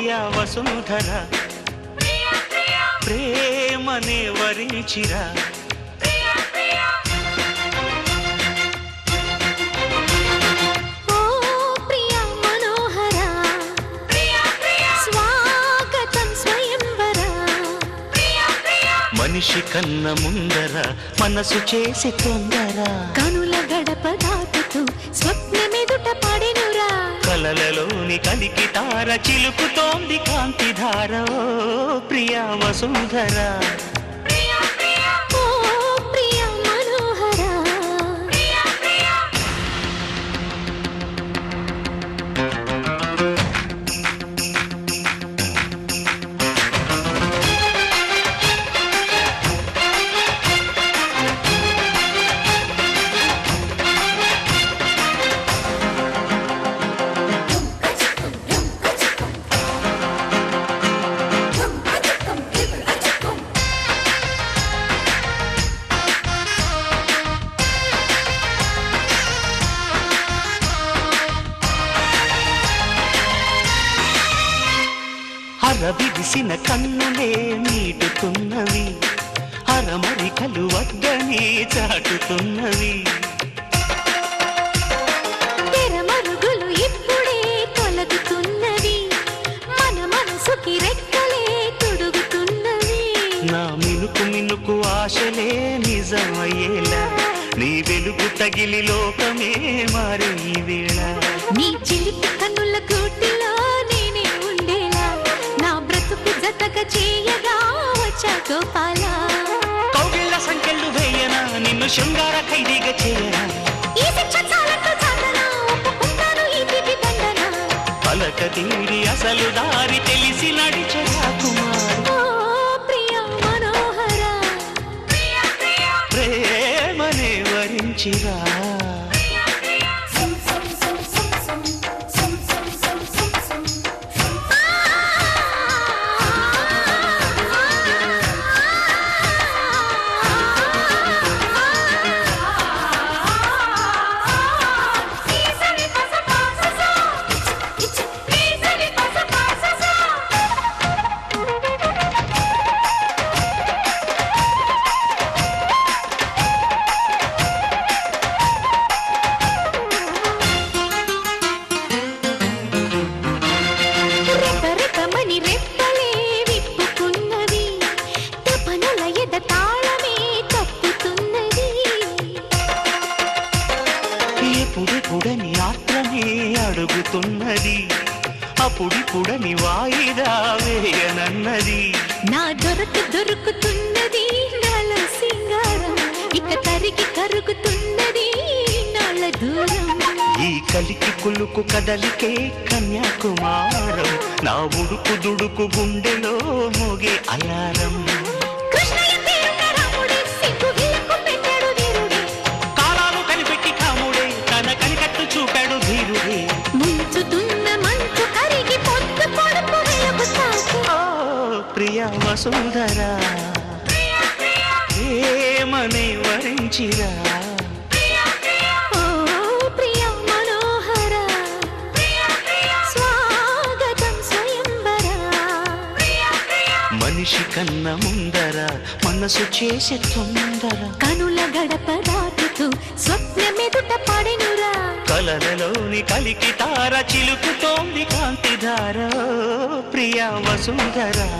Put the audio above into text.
వసుంధర. ప్రేమనే వరించిరా. ఓ ప్రియ మనోహర. స్వాగతం స్వయంవర. మనిషి కన్న ముందర మనసు చేసి తొందర. కనుల గడప కలికి తార చిలుకుతోంది కాంతిధార ప్రియా వసుంధరా. అరవిడిసిన కన్నులే నీటుతున్నవి. అరమరికలు వద్దని చాటుతున్నవి. నా మినుకు మినుకు ఆశలే నిజమయ్యేలా. నీ వెలుగు తగిలి లోకమే మారే ఈ వేళ. నీ చిలిపి కన్నుల కూటిలో వచ్చా గోపాల. కౌగిళ్ళ సంఖ్యలు వేయనా నిన్ను శృంగార ఖైదీగా చేయనా? ఈ శిక్ష చాలంటూ చాటనా ఒప్పుకుంటాను ఈ పిపి దండన? పలక తీరి అసలు దారి తెలిసి నడిచే కుమార్? ప్రియ మనోహర. ప్రేమనే వరించిరా. ఎప్పుడెప్పుడని ఆత్రమే అడుగుతున్నది. అప్పుడిప్పుడని వాయిదా వేయనన్నది. నా దొరకు దొరుకుతున్నది నాల సింగారం. ఇక తరిగి కరుగుతున్నది నాల దూరం. ఈ కలికి కులుకు కదలికే కన్యాకుమారం. నా ఉడుకు దుడుకు గుండెలో మోగే అలారం. వసుంధరా ఏమనే వరించిరా. ఓ ప్రియ మనోహర. స్వాగతం స్వయంవర. మనిషి కన్న ముందర మనసు చేసే తొందర. కనుల గడప దాటుతూ స్వప్నమెదుట పడెనురా. కలలలోని కలికి తార చిలుకుతోంది కాంతి ధార ప్రియ వసుంధరా